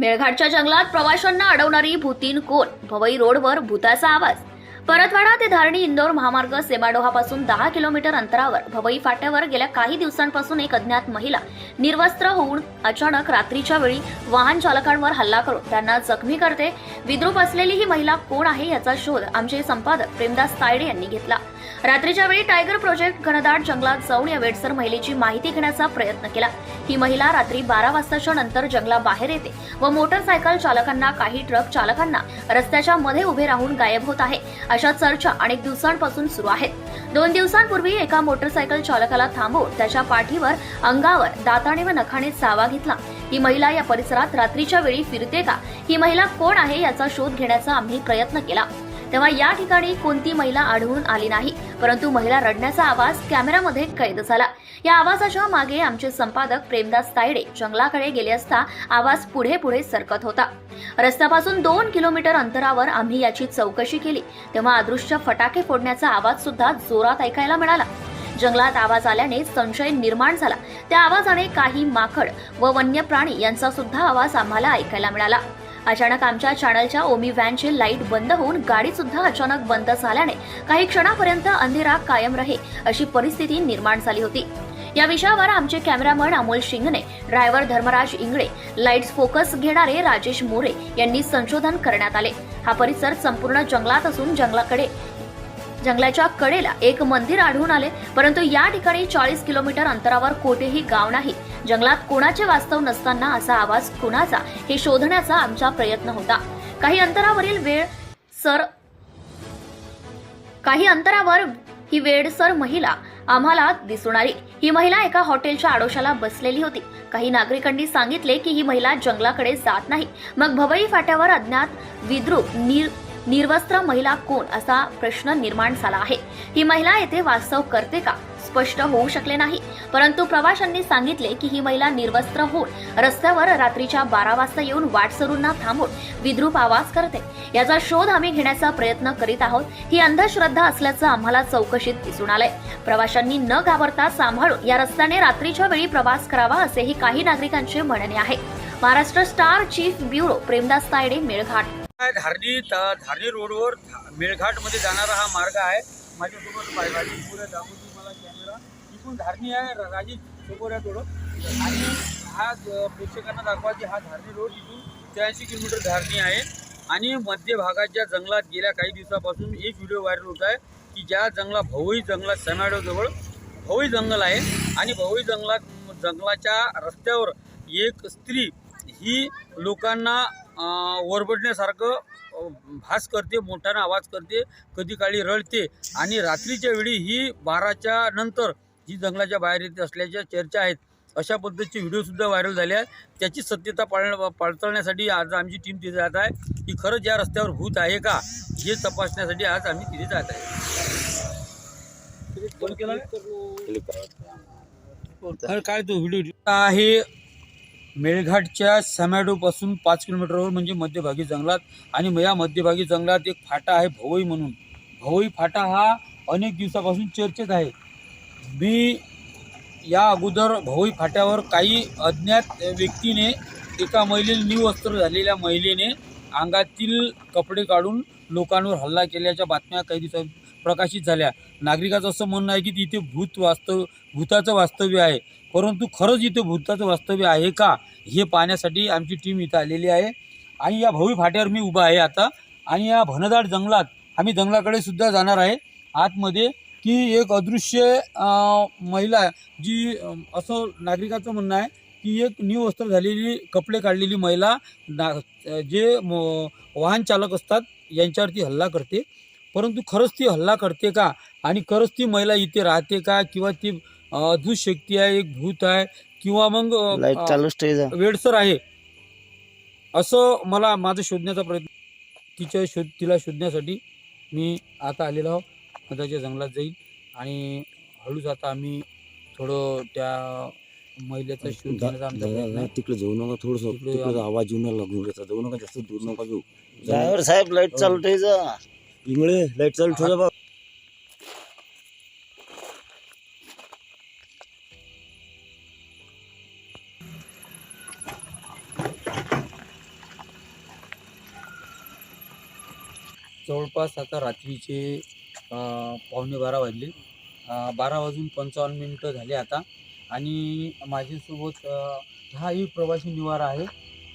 मेळघाटच्या जंगलात प्रवाशांना अडवणारी भूतीन कोण? भवई रोडवर भूताचा आवाज. परतवाडा ते धारणी इंदोर महामार्ग सेमाडोहापासून दहा किलोमीटर अंतरावर. भवई फाट्यावर गेल्या काही दिवसांपासून एक अज्ञात महिला निर्वस्त्र होऊन अचानक रात्रीच्या वेळी वाहन चालकांवर हल्ला करून त्यांना जखमी करते. विद्रूप असलेली ही महिला कोण आहे याचा शोध आमचे संपादक प्रेमदास तायडे यांनी घेतला. रात्रीच्या वेळी टायगर प्रोजेक्ट घनदाट जंगलात जाऊन या वेडसर महिलेची माहिती घेण्याचा प्रयत्न केला. ही महिला रात्री बारा वाजताच्या नंतर जंगलाबाहेर येते व मोटरसायकल चालकांना काही ट्रक चालकांना रस्त्याच्या मध्ये उभे राहून गायब होत आहे. अशा चर्चा अनेक दिवसांपासून सुरू आहेत. दोन दिवसांपूर्वी एका मोटरसायकल चालकाला थांबवून त्याच्या पाठीवर अंगावर दाताने व नखाने चावा घेतला. ही महिला या परिसरात रात्रीच्या वेळी फिरते का? ही महिला कोण आहे याचा शोध घेण्याचा आम्ही प्रयत्न केला. तेव्हा या ठिकाणी कोणती महिला आढळून आली नाही. परंतु महिला रडण्याचा आवाज कॅमेऱ्यामध्ये कैद झाला. या आवाजाच्या मागे आमचे संपादक प्रेमदास तायडे जंगलाकडे गेले असता आवाज पुढे पुढे सरकत होता. रस्त्यापासून दोन किलोमीटर अंतरावर आम्ही याची चौकशी केली. तेव्हा अदृश्य फटाके फोडण्याचा आवाज सुद्धा जोरात ऐकायला मिळाला. जंगलात आवाज आल्याने संशय निर्माण झाला. त्या आवाजाने काही माकड व वन्य प्राणी यांचा सुद्धा आवाज आम्हाला ऐकायला मिळाला. अचानक आमच्या चॅनलच्या ओमी व्हॅनची लाइट बंद होऊन गाडी सुद्धा अचानक बंद झाल्याने काही क्षणापर्यंत अंधेरा कायम रहे अशी परिस्थिती निर्माण झाली होती. या विषयावर आमचे cameraman Amol Shingane driver Dharmaraj Ingale lights focus घेणारे राजेश मोरे यांनी संशोधन करण्यात आले. हा परिसर संपूर्ण जंगलात असून जंगलाकडे जंगलाच्या कडेला एक मंदिर आढळून आले परंतु या ठिकाणी चाळीस किलोमीटर अंतरावर कोठेही गाव नाही. जंगलात कोणाचे वास्तव नसताना असा आवाज कुणाचा हे शोधण्याचा आमचा प्रयत्न होता. काही अंतरावरील वेळ सर काही अंतरावर ही वेडसर महिला आम्हाला दिसून आली ही महिला एका हॉटेलच्या आडोशाला बसलेली होती. काही नागरिकांनी सांगितले की ही महिला जंगलाकडे जात नाही. मग भवई फाट्यावर अज्ञात विद्रूप निर निर्वस्त्र महिला कोण असा प्रश्न निर्माण झाला आहे? ही महिला येथे वास्तव करते का? स्पष्ट होऊ शकले नाही. परंतु प्रवाशांनी सांगितले की ही महिला निर्वस्त्र होऊन रस्त्यावर रात्रीच्या बारा वाजता येऊन वाटसरूंना थांबून विद्रूप आवाज करते. याचा शोध आम्ही घेण्याचा प्रयत्न करीत आहोत. ही अंधश्रद्धा असल्याचं आम्हाला चौकशीत दिसून आलंय. प्रवाशांनी न घाबरता सांभाळून या रस्त्याने रात्रीच्या वेळी प्रवास करावा असेही काही नागरिकांचे म्हणणे आहे. Maharashtra star chief bureau Premdas Tayde Melghat. Dharni Dharni रोडवर मेळघाटमध्ये जाणारा हा मार्ग आहे. माझ्यासोबत राजीव पुढे दाखवतो मला कॅमेरा इथून धारणी आहे राजीव राजेश आहे थोडं आणि हा प्रेक्षकांना दाखवा की हा धारणी रोड इथून त्र्याऐंशी किलोमीटर धारणी आहे. आणि मध्य भागाच्या जंगलात गेल्या काही दिवसापासून एक व्हिडिओ व्हायरल होत आहे की ज्या जंगलात भवई जंगलात सॅमॅडोजवळ भवई जंगल आहे. आणि भवई जंगलात जंगलाच्या रस्त्यावर एक स्त्री ही लोकांना ओरबडण्यासारखं भास करते मोठ्यानं आवाज करते कधी काळी रडते. आणि रात्रीच्या वेळी ही बाराच्या नंतर ही जंगलाच्या बाहेर येते असल्याच्या चर्चा आहेत. अशा पद्धतीचे व्हिडिओसुद्धा व्हायरल झाले आहेत. त्याची सत्यता पाळ पडताळण्यासाठी आज आमची टीम तिथे जात आहे. की खरंच या रस्त्यावर भूत आहे का? हे तपासण्यासाठी आज आम्ही तिथे जात आहे. काय तो व्हिडिओ? आहे मेळघाटच्या सॅमॅडोपासून पाच किलोमीटरवर म्हणजे मध्यभागी जंगलात आणि या मध्यभागी जंगलात एक फाटा आहे भवई म्हणून. भवई फाटा हा अनेक दिवसापासून चर्चेत आहे. मी या अगोदर भवई फाट्यावर काही अज्ञात व्यक्तीने एका महिलेने निवस्त्र झालेल्या महिलेने अंगातील कपडे काढून लोकांवर हल्ला केल्याच्या बातम्या काही दिवसा प्रकाशित झाल्या. नागरिकाचं असं म्हणणं आहे की तिथे भूत वास्तव भूताचं वास्तव्य आहे. परंतु खरंच इथे भूताचं वास्तव्य आहे का? हे पाहण्यासाठी आमची टीम इथं आलेली आहे. आणि या भवी फाट्यावर मी उभा आहे आता. आणि या भनदाट जंगलात आम्ही जंगलाकडे सुद्धा जाणार आहे. आतमध्ये की एक अदृश्य महिला जी असं नागरिकाचं म्हणणं आहे की एक निवस्त्र झालेली कपडे काढलेली महिला ना जे वाहन चालक असतात यांच्यावरती हल्ला करते. परंतु खरंच ती हल्ला करते का? आणि खरंच ती महिला इथे राहते का? किंवा ती अद्भुत शक्ती आहे एक भूत आहे किंवा मग लाइट चालू स्टेज वेडसर आहे. असं मला माझं शोधण्याचा प्रयत्न तिच्या शोध तिला शोधण्यासाठी मी आता आलेलो आहो मधाच्या जंगलात जाईल आणि हळूच आता आम्ही थोडं त्या महिलेचा शोध घेण्याचा. तिकडे जाऊ नका थोडस आवाज येऊन लागून जाऊ नका जास्त दूर नका जाऊ. ड्रायव्हर साहेब लाइट चालू ठेज इंगळे लाइट चालू ठेवा जवळपास आता रात्रीचे पावणे बारा वाजले. बारा वाजून पंचावन्न मिनटं झाले आता. आणि माझ्यासोबत अं, हा एक प्रवासी निवारा आहे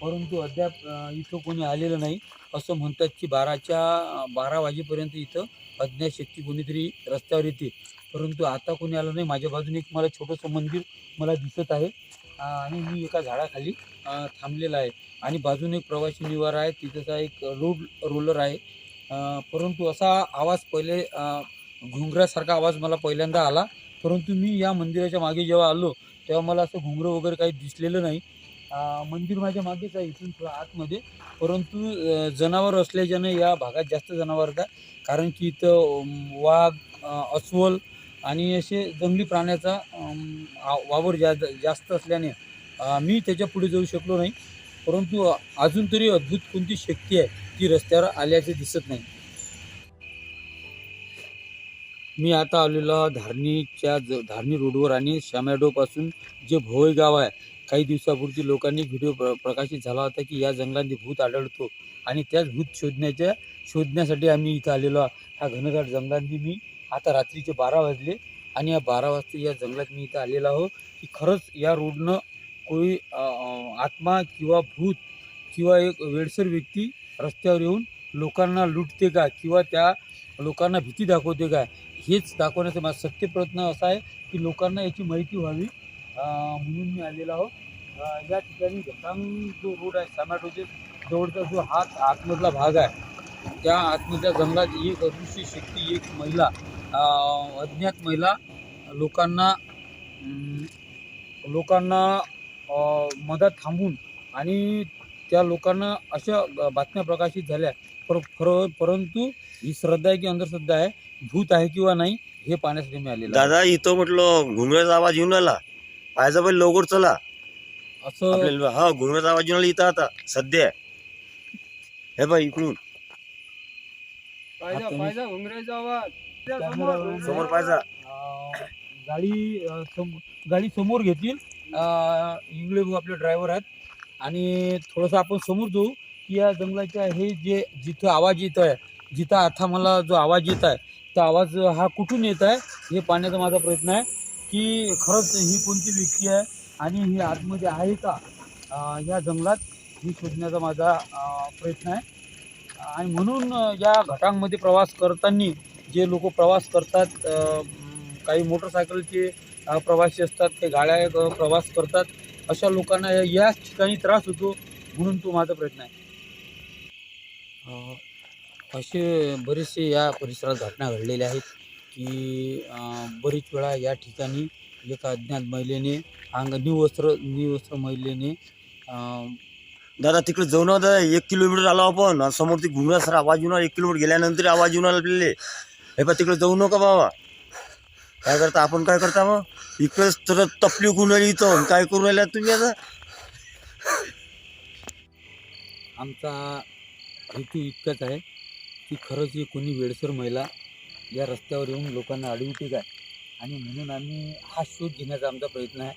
परंतु अद्याप इथं कोणी आलेलं नाही. असं म्हणतात की बाराच्या बारा वाजेपर्यंत इथं अज्ञात शक्ती कोणीतरी रस्त्यावर येते. परंतु आता कोणी आलं नाही. माझ्या बाजूने एक मला छोटंसं मंदिर मला दिसत आहे. आणि मी एका झाडाखाली थांबलेला आहे. आणि बाजूने एक प्रवासी निवारा आहे. तिथंचा एक रोड रोलर आहे. परंतु असा आवाज पहिले घुंगऱ्यासारखा घुंगरासारखा आवाज मला पहिल्यांदा आला. परंतु मी या मंदिराच्या मागे जेव्हा आलो तेव्हा मला असं घुंगरं वगैरे काही दिसलेलं नाही. मंदिर माझ्या मागेच आहे इथून थोडं आतमध्ये. परंतु जनावर असल्याच्यानं या भागात जास्त जनावर आहेत. कारण की इथं वाघ अस्वल आणि असे जंगली प्राण्याचा वावर जा जास्त असल्याने मी त्याच्या पुढे जाऊ शकलो नाही. परंतु अजून तरी अद्भुत कोणती शक्ती आहे ती रस्त्यावर आल्याचे दिसत नाही. मी आता आलेलो धारणीच्या ज धारणी रोडवर आणि श्यामॅडोपासून जे भोई गाव आहे काही दिवसापूर्वी लोकांनी व्हिडिओ प्र प्रकाशित झाला होता की या जंगलांनी भूत आढळतो आणि त्याच भूत शोधण्याच्या शोधण्यासाठी आम्ही इथं आलेलो आहे ह्या घनदाट जंगलांनी मी आता रात्रीचे बारा वाजले आणि या बारा वाजता या जंगलात मी इथं आलेलो आहो की खरंच या रोडनं कोई आत्मा किंवा भूत किंवा एक वेडसर व्यक्ती रस्त्यावर येऊन लोकांना लुटते का किंवा त्या लोकांना भीती दाखवते का हेच दाखवण्याचा माझा सत्य प्रयत्न असा आहे की लोकांना याची माहिती व्हावी म्हणून मी आलेलो आहो या ठिकाणी घटांग जो रोड आहे सामाटोचे जवळचा जो हात आतमधला भाग आहे त्या आतमधल्या जंगलात एक अदृश्य शक्ती एक महिला अज्ञात महिला लोकांना लोकांना अ, मधात थांबून आणि त्या लोकांना अशा बातम्या प्रकाशित झाल्या. पर पर परंतु ही श्रद्धा आहे की अंधश्रद्धा आहे भूत आहे किंवा नाही हे पाहण्यासाठी मी आलेलो आहे. दादा इथं म्हटलं घुंगराचा आवाज येऊन राहिला पाहायचा पहिले लवकर चला. असं हा घुंगराचा आवाज येऊन राहिला इथं आता सध्या हे बाई इकडून. समोर पाहिजा. गाडी गाडी समोर घेतील. इंगळे भाऊ आपले ड्रायव्हर आहेत. आणि थोडंसं आपण समोर जाऊ की या जंगलाच्या हे जे जिथं आवाज येत आहे जिथं आता मला जो आवाज येत आहे तो आवाज हा कुठून येत आहे हे पाहण्याचा माझा प्रयत्न आहे की खरंच ही कोणती व्यक्ती आहे आणि ही आतमध्ये आहे का या जंगलात ही शोधण्याचा माझा प्रयत्न आहे. आणि म्हणून या घटांमध्ये प्रवास करताना जे लोक प्रवास करतात काही मोटरसायकलचे प्रवासी असतात ते गाड्या प्रवास करतात अशा लोकांना या- याच ठिकाणी त्रास होतो म्हणून तो माझा प्रयत्न आहे. अ, असे बरेचसे या परिसरात घटना घडलेल्या आहेत की अ, बरीच वेळा या ठिकाणी एका अज्ञात महिलेने अंग निवस्त्र निवस्त्र महिलेने अ, दादा तिकडे जाऊ ना दादा एक किलोमीटर आलो आपण. समोर ती घुंगरासारा आवाज येऊन राहिला. एक किलोमीटर गेल्यानंतर आवाज येऊन आला आपल्याला. हे पा तिकडे जाऊ नका बाबा. काय करता? आपण काय करता मग? इकडेच तर तपली गुण राहिली इथं. काय करून राहिल्या तुम्ही आता? आमचा हेतू इतकाच आहे की खरंच ही कोणी वेडसर महिला या रस्त्यावर येऊन लोकांना अडवते काय? आणि म्हणून आम्ही हा शोध घेण्याचा आमचा प्रयत्न आहे.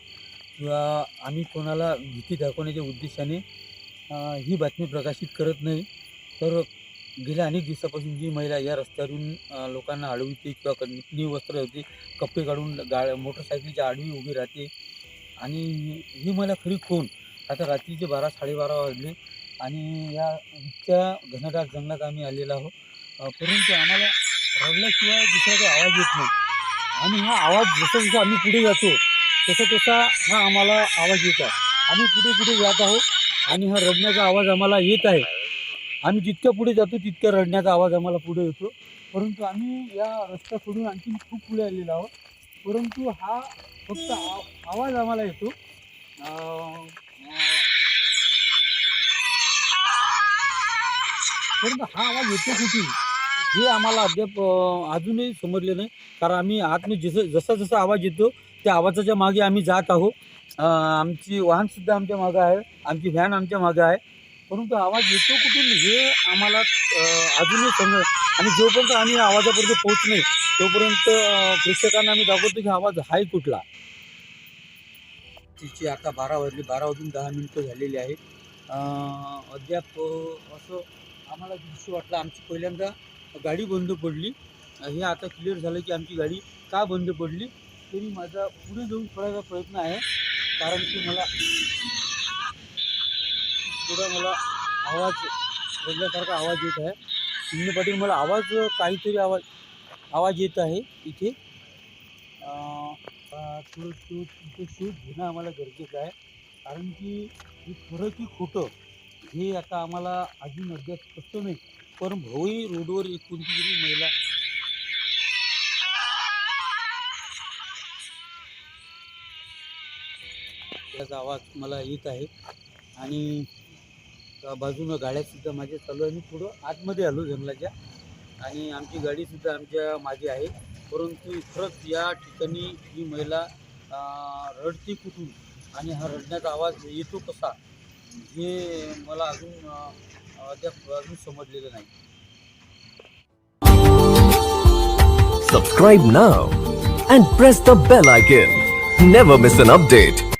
किंवा आम्ही कोणाला भीती दाखवण्याच्या उद्देशाने अं, ही बातमी प्रकाशित करत नाही. तर गेल्या अनेक दिवसापासून जी महिला या रस्त्यावरून लोकांना अडविते किंवा कपनी वस्त्र होते कप्पे काढून गा मोटरसायकलच्या आडवी उभी राहते. आणि ही मला खरी कोण आता रात्रीचे बारा साडेबारा वाजले आणि या इतक्या घनदाट जंगलात आम्ही आलेलो आहोत. परंतु आम्हाला रडल्याशिवाय दुसरा काही आवाज येत नाही. आणि हा आवाज जसं जसं आम्ही पुढे जातो तसं तसा हा आम्हाला आवाज येत आहे. आम्ही पुढे पुढे जात आहोत आणि हा रडण्याचा आवाज आम्हाला येत आहे. आम्ही जितक्या पुढे जातो तितक्या रडण्याचा आवाज आम्हाला पुढे येतो. परंतु आम्ही या रस्ता सोडून आणखी खूप पुढे आलेलो आहोत. परंतु हा फक्त आवाज आम्हाला येतो. परंतु हा आवाज येतो कुठे? हे आम्हाला अद्याप अजूनही समजले नाही. कारण आम्ही आतमध्ये जसं जसा जसा आवाज येतो त्या आवाजाच्या मागे आम्ही जात आहोत. आमची वाहनसुद्धा आमच्या मागं आहे. आमची व्हॅन आमच्या मागं आहे. परंतु आवाज येतो कुठून हे आम्हाला अजूनही समज आणि जोपर्यंत आम्ही आवाजापर्यंत पोहोच नाही तोपर्यंत प्रेक्षकांना आम्ही दाखवतो की आवाज हाय कुठला. तिची आता बारा वाजली बारा वाजून दहा मिनटं झालेली आहेत अद्याप असं आम्हाला दृश्य वाटलं आमची पहिल्यांदा गाडी बंद पडली. हे आता क्लिअर झालं की आमची गाडी का बंद पडली तरी माझा पुढे जाऊन पळायचा प्रयत्न आहे. कारण की मला थोडा मला आवाज वेगळ्यासारखा आवाज येत आहे. चिमणी पाटील मला आवाज काहीतरी आवाज आवाज येत आहे इथे. अं, अं, थोडं शोध इथे घेणं आम्हाला गरजेचं आहे. कारण की हे खरं की खोटं हे आता आम्हाला अजून अद्याप स्पष्ट नाही. पण भाऊही रोडवर एक कोणती तरी महिला त्याचा आवाज मला येत आहे. आणि बाजूनं गाड्यासुद्धा माझ्या चालू आहे मी थोडं आतमध्ये आलो जंगलाच्या आणि आमची गाडीसुद्धा आमच्या मागे आहे परंतु खरंच या ठिकाणी ही महिला रडती रडते कुठून आणि हा रडण्याचा आवाज येतो कसा हे मला अजून अद्याप अजून समजलेलं नाही Subscribe now and press the bell icon. Never miss an update.